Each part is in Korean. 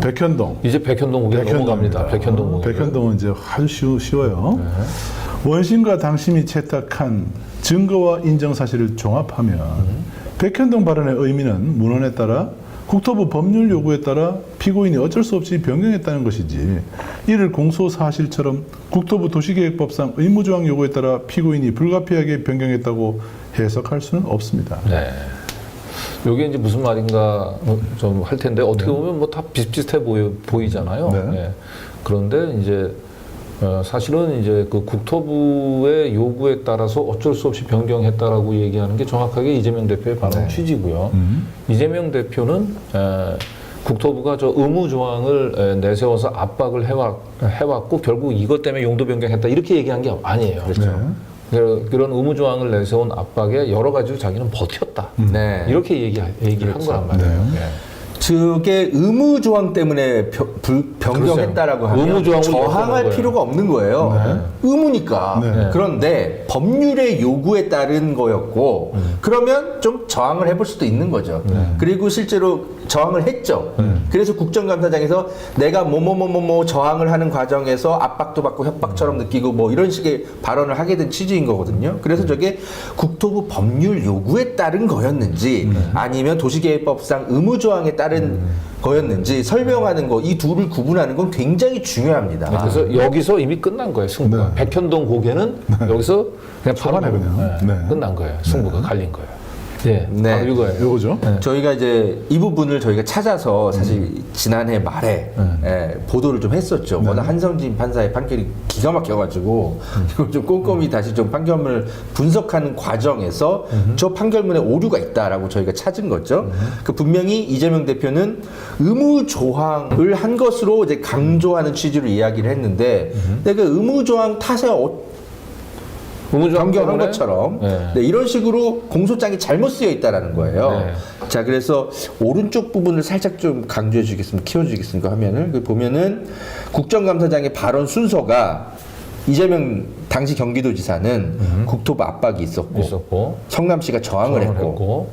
백현동. 이제 백현동 오게 넘어갑니다. 백현동 오게. 백현동은 이제 아주 쉬워, 쉬워요. 원심과 당심이 채택한 증거와 인정 사실을 종합하면 백현동 발언의 의미는 문헌에 따라 국토부 법률 요구에 따라 피고인이 어쩔 수 없이 변경했다는 것이지 이를 공소 사실처럼 국토부 도시계획법상 의무조항 요구에 따라 피고인이 불가피하게 변경했다고 해석할 수는 없습니다. 네. 요게 이제 무슨 말인가 좀 할 텐데 어떻게 보면 뭐 다 비슷비슷해 보여, 보이잖아요. 네. 예. 그런데 이제 어, 사실은 이제 그 국토부의 요구에 따라서 어쩔 수 없이 변경했다라고 얘기하는 게 정확하게 이재명 대표의 발언 취지고요. 음. 이재명 대표는 에, 국토부가 저 의무 조항을 에, 내세워서 압박을 해왔, 해왔고 결국 이것 때문에 용도 변경했다 이렇게 얘기한 게 아니에요. 네. 그- 그런 의무 조항을 내세운 압박에 여러 가지로 자기는 버텼다. 네. 이렇게 얘기 얘기한 거란 말이에요. 네. 예. 저게 의무 조항 때문에 벼- 불- 변경했다라고 그렇죠. 의무 하면 조항으로 저항할. 필요가 없는 거예요. 의무니까. 네. 그런데 법률의 요구에 따른 거였고 그러면 좀 저항을 해볼 수도 있는 거죠. 그리고 실제로 저항을 했죠. 그래서 국정감사장에서 내가 뭐뭐뭐뭐뭐 저항을 하는 과정에서 압박도 받고 협박처럼 느끼고 뭐 이런 식의 발언을 하게 된 취지인 거거든요. 그래서 저게 국토부 법률 요구에 따른 거였는지 아니면 도시계획법상 의무 조항에 따른 거였는지 설명하는 거 이 둘을 구분하는 건 굉장히 중요합니다. 그래서 여기서 이미 끝난 거예요. 승부가. 네. 백현동 고개는 여기서 그냥 초반에 바로 그냥. 네, 네. 끝난 거예요. 승부가 갈린 거예요. 네, 네. 바로 이거예요. 요거죠. 저희가 이제 이 부분을 저희가 찾아서 사실 지난해 말에 예, 보도를 좀 했었죠. 워낙 한성진 판사의 판결이 기가 막혀가지고 이걸 좀 꼼꼼히 다시 좀 판결문을 분석하는 과정에서 저 판결문에 오류가 있다라고 저희가 찾은 거죠. 그 분명히 이재명 대표는 의무 조항을 한 것으로 이제 강조하는 취지로 이야기를 했는데 그 의무 조항 탓에 어, 변경한 때문에 것처럼 네. 네, 이런 식으로 공소장이 잘못 쓰여 있다라는 거예요. 네. 자, 그래서 오른쪽 부분을 살짝 좀 강조해 주겠습니다. 키워 주겠습니까? 화면을. 그 보면은 국정감사장의 발언 순서가 이재명 당시 경기도지사는 국토부 압박이 있었고, 있었고 성남시가 저항을, 저항을 했고, 했고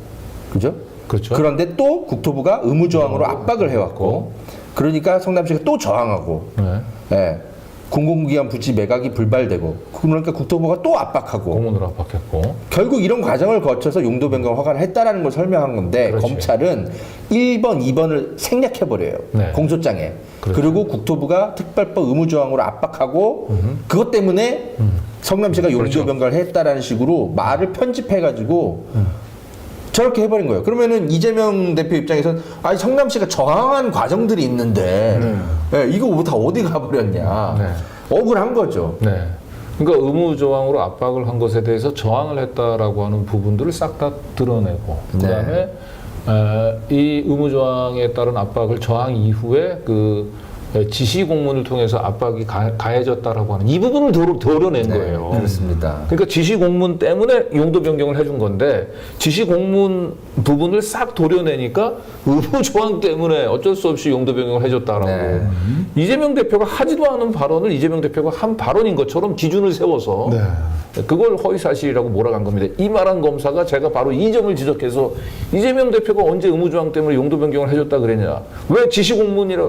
그죠? 그렇죠. 그런데 또 국토부가 의무조항으로 압박을 해왔고, 그러니까 성남시가 또 저항하고, 네. 예. 공공기관 부지 매각이 불발되고, 그러니까 국토부가 또 압박하고, 공문으로 압박했고 결국 이런 과정을 거쳐서 용도 변경 허가를 했다라는 걸 설명한 건데 그렇지. 검찰은 1번, 2번을 생략해 버려요. 네. 공소장에. 그렇죠. 그리고 국토부가 특별법 의무 조항으로 압박하고 그것 때문에 성남시가 용도 그렇죠. 변경을 했다라는 식으로 말을 편집해 가지고 저렇게 해버린 거예요. 그러면은 이재명 대표 입장에서는 아니 성남시가 저항한 과정들이 있는데 예, 이거 뭐다 어디 가버렸냐 네. 억울한 거죠. 네. 그러니까 의무 조항으로 압박을 한 것에 대해서 저항을 했다라고 하는 부분들을 싹 다 드러내고 그다음에 에, 이 의무 조항에 따른 압박을 저항 이후에 그 에, 지시 공문을 통해서 압박이 가, 가해졌다라고 하는 이 부분을 도로, 도려낸 네, 거예요. 그렇습니다. 그러니까 지시 공문 때문에 용도 변경을 해준 건데 지시 공문 부분을 싹 도려내니까 의무 조항 때문에 어쩔 수 없이 용도 변경을 해줬다라고 네. 이재명 대표가 하지도 않은 발언을 이재명 대표가 한 발언인 것처럼 기준을 세워서 네. 그걸 허위 사실이라고 몰아간 겁니다. 이말한 검사가 제가 바로 이 점을 지적해서 이재명 대표가 언제 의무 조항 때문에 용도 변경을 해줬다 그랬냐? 왜 지시 공문이라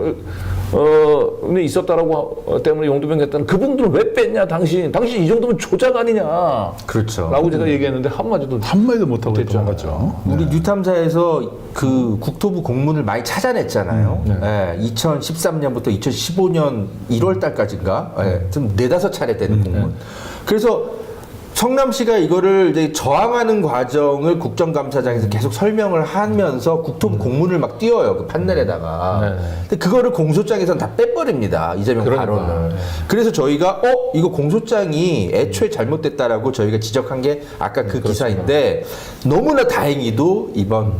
어 있었다라고 하- 때문에 용도 변경했다는 그 부분들을 왜 뺐냐? 당신 당신 이 정도면 조작 아니냐? 그렇죠. 라고 제가 얘기했는데 한마디도 한마디도 못하고. 도망갔죠. 우리 뉴탐사에서 그 국토부 공문을 많이 찾아냈잖아요. 음, 예, 2013년부터 2015년 1월 달까지인가? 예, 좀 네다섯 차례 음, 되는 공문. 그래서 성남시가 이거를 이제 저항하는 과정을 국정감사장에서 계속 설명을 하면서 국토부 공문을 막 띄워요. 그 판넬에다가. 음. 네, 네. 근데 그거를 공소장에서는 다 빼버립니다. 이재명 그러니까, 발언을. 네. 그래서 저희가 어 이거 공소장이 애초에 잘못됐다라고 저희가 지적한 게 아까 그 기사인데 너무나 다행히도 이번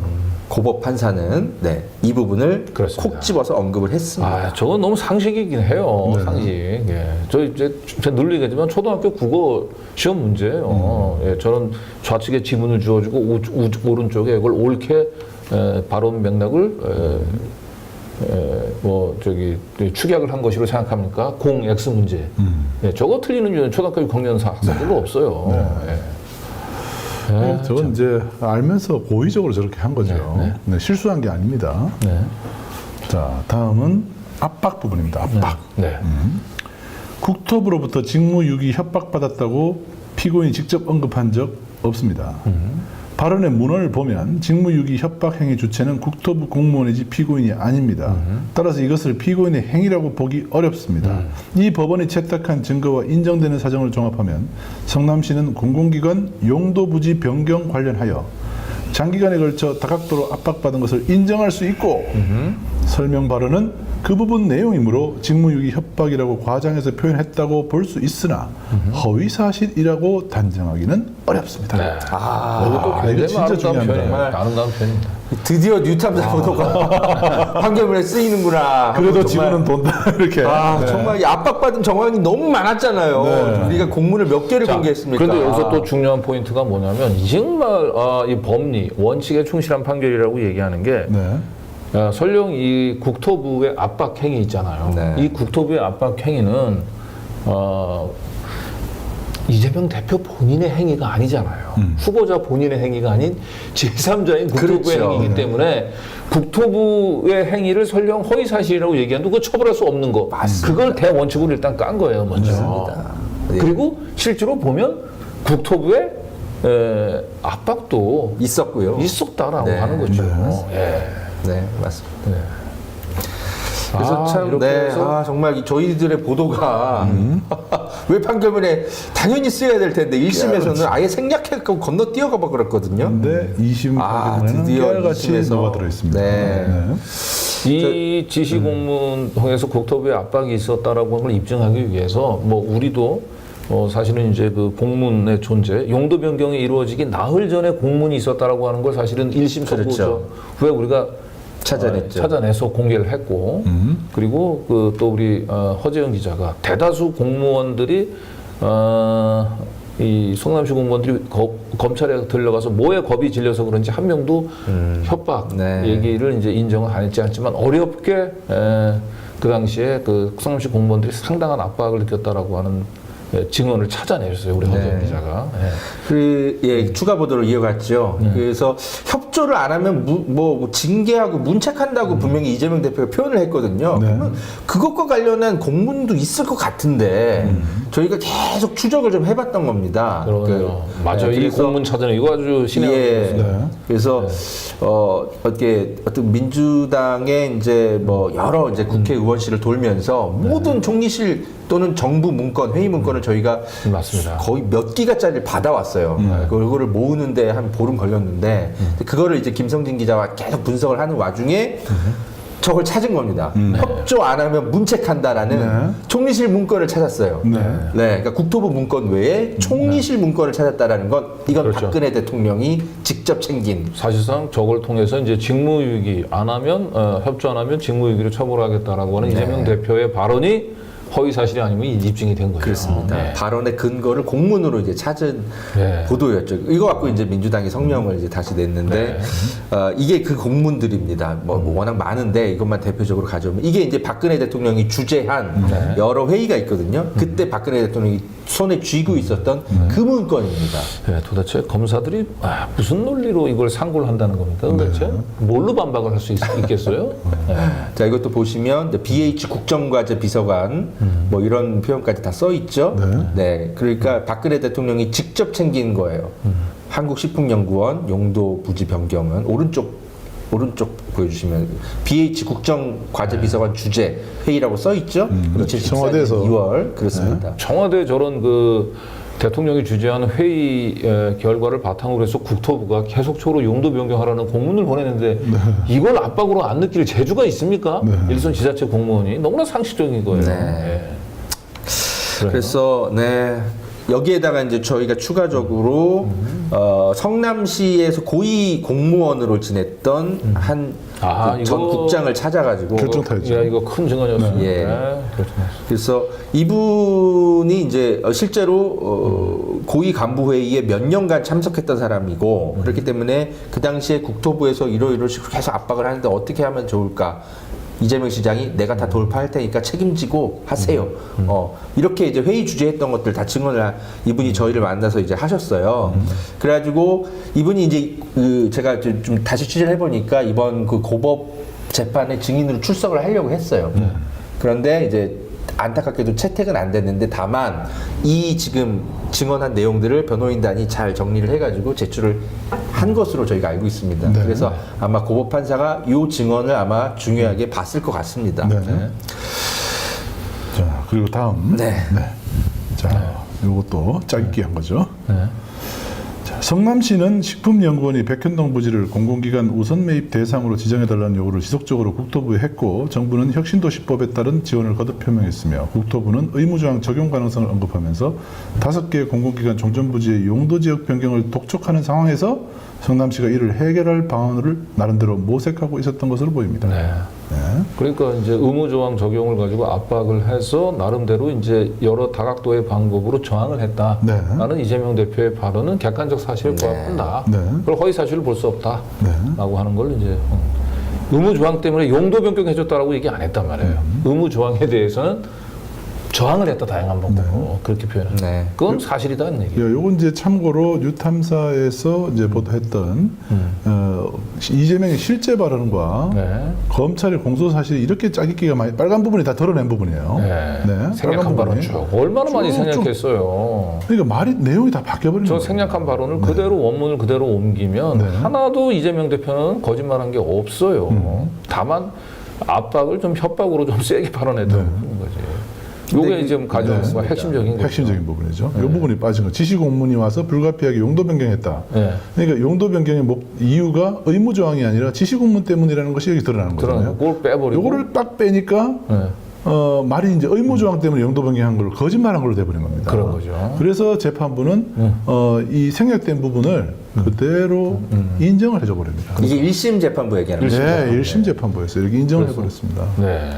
고법 판사는 네, 이 부분을 그렇습니다. 콕 집어서 언급을 했습니다. 아, 저건 너무 상식이긴 해요. 네. 상식. 예. 저 이제 제가 늘 얘기하지만 초등학교 국어 시험 문제예요. 예, 저는 좌측에 지문을 주어주고 우, 우, 오른쪽에 이걸 옳게 에, 발언 맥락을 에, 에, 뭐 저기 축약을 한 것이로 생각합니까? 공 X 문제. 예, 저거 틀리는 이유는 초등학교 6학년 학생들도 없어요. 예. 네, 저건 이제 알면서 고의적으로 저렇게 한 거죠. 네, 실수한 게 아닙니다. 네. 자, 다음은 압박 부분입니다. 압박. 네. 국토부로부터 직무유기 협박받았다고 피고인이 직접 언급한 적 없습니다. 발언의 문헌을 보면 직무유기 협박 행위 주체는 국토부 공무원이지 피고인이 아닙니다. 따라서 이것을 피고인의 행위라고 보기 어렵습니다. 이 법원이 채택한 증거와 인정되는 사정을 종합하면 성남시는 공공기관 용도 부지 변경 관련하여 장기간에 걸쳐 다각도로 압박받은 것을 인정할 수 있고 설명 발언은 그 부분 내용이므로 직무유기 협박이라고 과장해서 표현했다고 볼 수 있으나 허위 사실이라고 단정하기는 어렵습니다. 네. 아, 이것도 이거 굉장히 진짜 아름다운 중요합니다. 표현입니다. 아름다운 표현입니다. 드디어 뉴탐사 보도가 판결문에 쓰이는구나. 그래도 지구는 돈다 이렇게. 아, 네. 정말 이 압박받은 정황이 너무 많았잖아요. 네. 우리가 공문을 몇 개를 공개했습니까? 그런데 여기서 또 중요한 포인트가 뭐냐면 정말 아, 이 법리 원칙에 충실한 판결이라고 얘기하는 게 네. 아, 설령 이 국토부의 압박 행위 있잖아요. 네. 이 국토부의 압박 행위는 어, 이재명 대표 본인의 행위가 아니잖아요. 후보자 본인의 행위가 아닌 제3자인 국토부의 그렇죠. 행위이기 때문에 국토부의 행위를 설령 허위 사실이라고 얘기해도 그거 처벌할 수 없는 거. 그걸 대원칙으로 일단 깐 거예요, 먼저. 맞습니다. 예. 그리고 실제로 보면 국토부의 에, 압박도 있었고요. 있었다라고 네. 하는 거죠. 예. 네, 맞습니다. 네. 그래서 아, 참, 이렇게 네, 해서 아, 정말 이 저희들의 보도가 왜 판결문에 당연히 쓰여야 될 텐데 1심에서는 아예 생략해갖고 건너 뛰어가 봐 그랬거든요. 근데 2심 아, 판결문에는 드디어 깨알같이 2심에서. 녹아 들어 있습니다. 네. 이 지시 공문 통해서 국토부에 압박이 있었다라고 하는 걸 입증하기 위해서 뭐 우리도 어 사실은 이제 그 공문의 존재 용도 변경이 이루어지기 나흘 전에 공문이 있었다라고 하는 걸 사실은 1심 선고 그렇죠. 후에 우리가 찾아냈죠. 어, 찾아내서 공개를 했고 그리고 그 또 우리 어, 허재영 기자가 대다수 공무원들이 어, 이 성남시 공무원들이 거- 검찰에 들려가서 뭐에 겁이 질려서 그런지 한 명도 협박 네. 얘기를 이제 인정을 안 했지 않지만 어렵게 에, 그 당시에 그 성남시 공무원들이 상당한 압박을 느꼈다라고 하는 예, 증언을 찾아내셨어요 우리 허재영 네. 기자가. 예. 그, 예, 추가 보도를 이어갔죠. 그래서 협 조를 안 하면 무, 뭐 징계하고 문책한다고 분명히 이재명 대표가 표현을 했거든요. 네. 그러면 그것과 관련한 공문도 있을 것 같은데 저희가 계속 추적을 좀 해봤던 겁니다. 그러네요. 그, 맞아요. 네, 이 공문 찾아내 이거 아주 신의 예. 네. 그래서 어 어떻게 어떤 민주당의 이제 뭐 여러 이제 국회의원실을 돌면서 모든 총리실 또는 정부 문건 회의 문건을 저희가 맞습니다. 거의 몇 기가짜리를 받아왔어요. 그거를 모으는데 한 보름 걸렸는데 그 거를 이제 김성진 기자와 계속 분석을 하는 와중에 저걸 찾은 겁니다. 협조 안 하면 문책한다라는 네. 총리실 문건을 찾았어요. 네. 그러니까 국토부 문건 외에 총리실 문건을 찾았다라는 건 이건 그렇죠. 박근혜 대통령이 직접 챙긴 사실상 저걸 통해서 이제 직무유기 안 하면 어, 협조 안 하면 직무유기로 처벌하겠다라고 하는 네. 이재명 대표의 발언이 허위 사실이 아니면 입증이 된 거죠. 그렇습니다. 네. 발언의 근거를 공문으로 이제 찾은 네. 보도였죠. 이거 갖고 이제 민주당이 성명을 이제 다시 냈는데 어, 이게 그 공문들입니다. 뭐, 뭐 워낙 많은데 이것만 대표적으로 가져오면 이게 이제 박근혜 대통령이 주재한 여러 회의가 있거든요. 그때 박근혜 대통령이 손에 쥐고 있었던 그 문건입니다. 네, 도대체 검사들이 아, 무슨 논리로 이걸 상고를 한다는 겁니까? 도대체 뭘로 반박을 할 수 있겠어요? 네. 자 이것도 보시면 BH 국정과제 비서관 뭐 이런 표현까지 다 써 있죠. 네. 그러니까 박근혜 대통령이 직접 챙긴 거예요. 한국식품연구원 용도 부지 변경은 오른쪽 오른쪽 보여주시면 BH 국정과제 비서관 주재 회의라고 써 있죠. 2014년 청와대에서. 2월 그렇습니다. 청와대 저런 그 대통령이 주재하는 회의 에, 결과를 바탕으로 해서 국토부가 계속적으로 용도 변경하라는 공문을 보내는데 이걸 압박으로 안 느낄 재주가 있습니까? 일선 지자체 공무원이 너무나 상식적인 거예요. 네. 예. 그래요. 그래서 네 여기에다가 이제 저희가 추가적으로 어, 성남시에서 고위 공무원으로 지냈던 한 아, 그전 이거- 국장을 찾아가지고 결정 타였죠. 야, 이거 큰 증언이었습니다. 예. 네, 결정타였습니다. 그래서 이분이 이제 어, 실제로 어, 고위 간부 회의에 몇 년간 참석했던 사람이고 그렇기 때문에 그 당시에 국토부에서 이러이러 식으로 계속 압박을 하는데 어떻게 하면 좋을까? 이재명 시장이 내가 다 돌파할 테니까 책임지고 하세요. 어, 이렇게 이제 회의 주재했던 것들 다 증언을 하- 이분이 저희를 만나서 이제 하셨어요. 그래가지고 이분이 이제 그 제가 좀- 좀 다시 취재를 해보니까 이번 그 고법 재판에 증인으로 출석을 하려고 했어요. 그런데 이제 안타깝게도 채택은 안 됐는데 다만 이 지금 증언한 내용들을 변호인단이 잘 정리를 해가지고 제출을 한 것으로 저희가 알고 있습니다. 네. 그래서 아마 고법 판사가 이 증언을 아마 중요하게 봤을 것 같습니다. 네. 자, 그리고 다음. 네. 자, 요것도 짜깁기 한 거죠. 네. 자, 성남시는 식품연구원이 백현동 부지를 공공기관 우선 매입 대상으로 지정해달라는 요구를 지속적으로 국토부에 했고 정부는 혁신도시법에 따른 지원을 거듭 표명했으며 국토부는 의무조항 적용 가능성을 언급하면서 다섯 개의 공공기관 종전부지의 용도지역 변경을 독촉하는 상황에서 성남시가 이를 해결할 방안을 나름대로 모색하고 있었던 것으로 보입니다. 네. 네. 그러니까 이제 의무 조항 적용을 가지고 압박을 해서 나름대로 이제 여러 다각도의 방법으로 저항을 했다. 네. 나는 이재명 대표의 발언은 객관적 사실을 네. 부합한다. 네. 그걸 허위 사실을 볼 수 없다. 네. 라고 하는 걸 이제 어, 의무 조항 때문에 용도 변경해줬다라고 얘기 안 했단 말이에요. 음. 의무 조항에 대해서는 저항을 했다 다양한 방법으로 그렇게 표현했다. 네. 그건 사실이다는 얘기. 예, 요건 이제 참고로 뉴탐사에서 이제 보도했던 어, 이재명의 실제 발언과 네. 검찰의 공소 사실이 이렇게 짜깁기가 많이 빨간 부분이 다 드러낸 부분이에요. 네. 빨간 생략한 발언. 쭉 얼마나 많이 쭉. 생략했어요. 그러니까 말이 내용이 다 바뀌어버린 저 거예요. 생략한 발언을 그대로 원문을 그대로 옮기면 네. 하나도 이재명 대표는 거짓말한 게 없어요. 음. 다만 압박을 좀 협박으로 좀 세게 발언했던 거지. 요게 이제 가장 네. 핵심적인 거죠. 핵심적인 부분이죠. 이 부분이 빠진 거. 지시 공문이 와서 불가피하게 용도 변경했다. 네. 그러니까 용도 변경의 목, 이유가 의무 조항이 아니라 지시 공문 때문이라는 것이 여기 드러나는 거잖아요. 걸 빼버리고. 요거를 딱 빼니까 네. 어, 말이 이제 의무 조항 때문에 용도 변경한 걸 거짓말한 걸로 돼버린 겁니다. 그런 거죠. 그래서 재판부는 음. 어, 이 생략된 부분을 그대로 인정을 해줘 버립니다. 이게 1심 재판부 얘기하는 거죠. 네, 1심 재판부에서 이렇게 인정을 해버렸습니다. 네.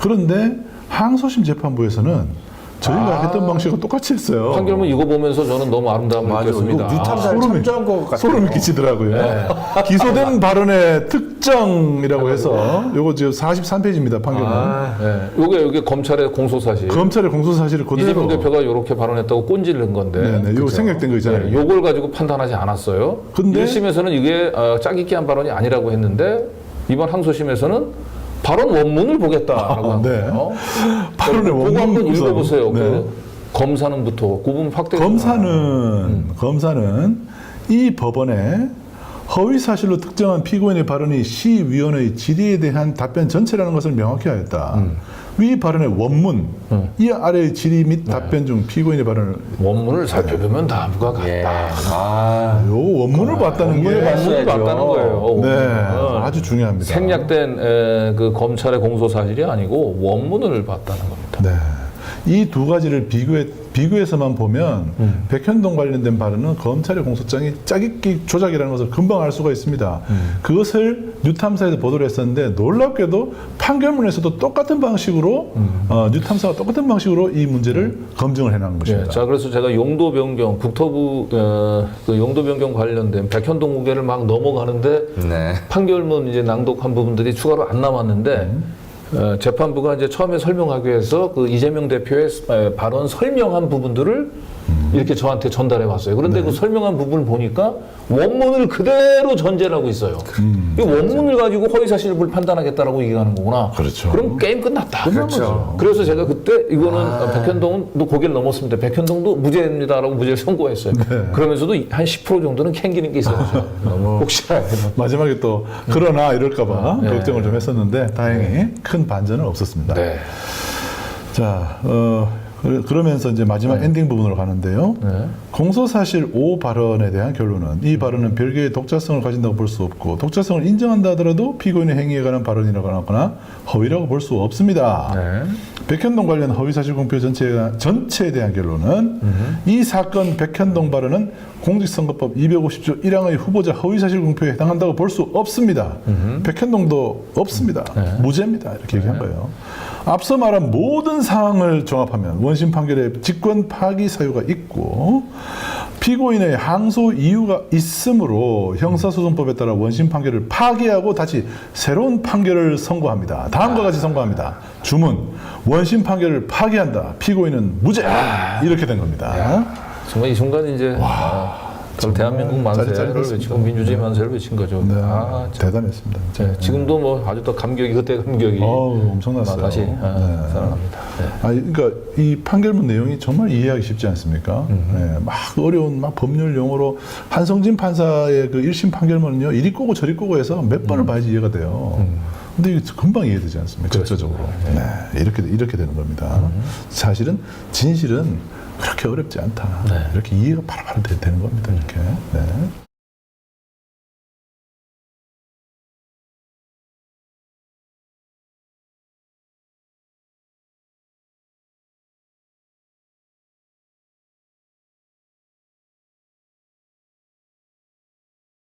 그런데 항소심 재판부에서는 저희가 했던 방식과 똑같이 했어요. 판결문 이거 보면서 저는 너무 아름다움을 맞아. 느꼈습니다. 뉴탐사를 소름이- 참조한 것 같아요. 소름이 끼치더라고요. 네. 기소된 발언의 특정이라고 해서 요거 지금 43페이지입니다, 판결문. 아, 네. 요게 요게 검찰의 공소 사실. 검찰의 공소 사실을 그대로 이재명 대표가 이렇게 발언했다고 꼰질른 건데. 네, 네, 생략된 거 있잖아요. 네, 요걸 가지고 판단하지 않았어요. 근데- 1심에서는 이게 어, 짜깁기한 발언이 아니라고 했는데 이번 항소심에서는 발언 원문을 보겠다라고 아, 한 네. 거예요. 발언의 원문 한번. 읽어보세요. 네. 그 검사는부터 구분 확대. 검사는 음. 검사는 이 법원에 허위 사실로 특정한 피고인의 발언이 시위원의 질의에 대한 답변 전체라는 것을 명확히 하였다. 음. 위 발언의 원문, 이 아래의 질의 및 답변 중 피고인의 발언을 원문을 살펴보면 다음과 같다. 예. 아, 요 원문을 봤다는 게 원문을. 봤다는 거예요. 네, 원문을. 아주 중요합니다. 생략된 에, 그 검찰의 공소 사실이 아니고 원문을 봤다는 겁니다. 네. 이 두 가지를 비교해, 비교해서만 보면 음. 백현동 관련된 발언은 검찰의 공소장이 짜깁기 조작이라는 것을 금방 알 수가 있습니다. 음. 그것을 뉴탐사에서 보도를 했었는데 놀랍게도 판결문에서도 똑같은 방식으로 음. 어, 뉴탐사가 똑같은 방식으로 이 문제를 검증을 해놓은 예, 것입니다. 자 그래서 제가 용도 변경 국토부 어, 그 용도 변경 관련된 백현동 무게를 막 넘어가는데 네. 판결문 이제 낭독한 부분들이 추가로 안 남았는데 어, 재판부가 이제 처음에 설명하기 위해서 그 이재명 대표의 에, 발언 설명한 부분들을 이렇게 저한테 전달해 왔어요. 그런데 네. 그 설명한 부분을 보니까 원문을 그대로 전제를 하고 있어요. 이 원문을 가지고 허위 사실을 판단하겠다라고 얘기하는 거구나. 그렇죠. 그럼 게임 끝났다. 그렇죠. 그래서 제가 그때 이거는 아. 백현동은 또 고개를 넘었습니다. 백현동도 무죄입니다라고 무죄를 선고했어요. 네. 그러면서도 한 10% 정도는 캥기는 게 있었죠. 혹시나 해서. 마지막에 또 그러나 이럴까봐 네. 걱정을 좀 했었는데 다행히 큰 반전은 없었습니다. 네. 자, 어, 그- 그러면서 이제 마지막 엔딩 부분으로 가는데요. 네. 공소사실 5 발언에 대한 결론은 이 발언은 별개의 독자성을 가진다고 볼 수 없고 독자성을 인정한다 하더라도 피고인의 행위에 관한 발언이라고 하거나 허위라고 볼 수 없습니다. 네. 백현동 관련 허위사실 공표 전체에 대한, 전체에 대한 결론은 이 사건 백현동 발언은 공직선거법 250조 1항의 후보자 허위사실 공표에 해당한다고 볼 수 없습니다. 백현동도 없습니다. 무죄입니다. 이렇게 얘기한 거예요. 앞서 말한 모든 사항을 종합하면 원심 판결에 직권 파기 사유가 있고 피고인의 항소 이유가 있으므로 형사소송법에 따라 원심 판결을 파기하고 다시 새로운 판결을 선고합니다. 다음과 같이 선고합니다. 주문 원심 판결을 파기한다. 피고인은 무죄 이렇게 된 겁니다. 정말 이 순간 이제 아, 그걸 대한민국 만세를 짜릿짜릿했습니다. 외치고 민주주의 만세를 외친 거죠. 네, 아, 참. 대단했습니다. 네, 지금도 뭐 아주 또 감격이 그때 감격이 어우, 엄청났어요. 다시 아, 네. 살아납니다. 네. 아, 그러니까 이 판결문 내용이 정말 이해하기 쉽지 않습니까? 예, 막 어려운 막 법률 용어로 한성진 판사의 그 1심 판결문은요, 이리 꼬고 저리 꼬고 해서 몇 번을 봐야지 이해가 돼요. 근데 이게 금방 이해되지 않습니까? 적극적으로. 네, 이렇게, 이렇게 되는 겁니다. 사실은, 진실은 그렇게 어렵지 않다. 이렇게 이해가 바로바로 되- 되는 겁니다. 이렇게. 네.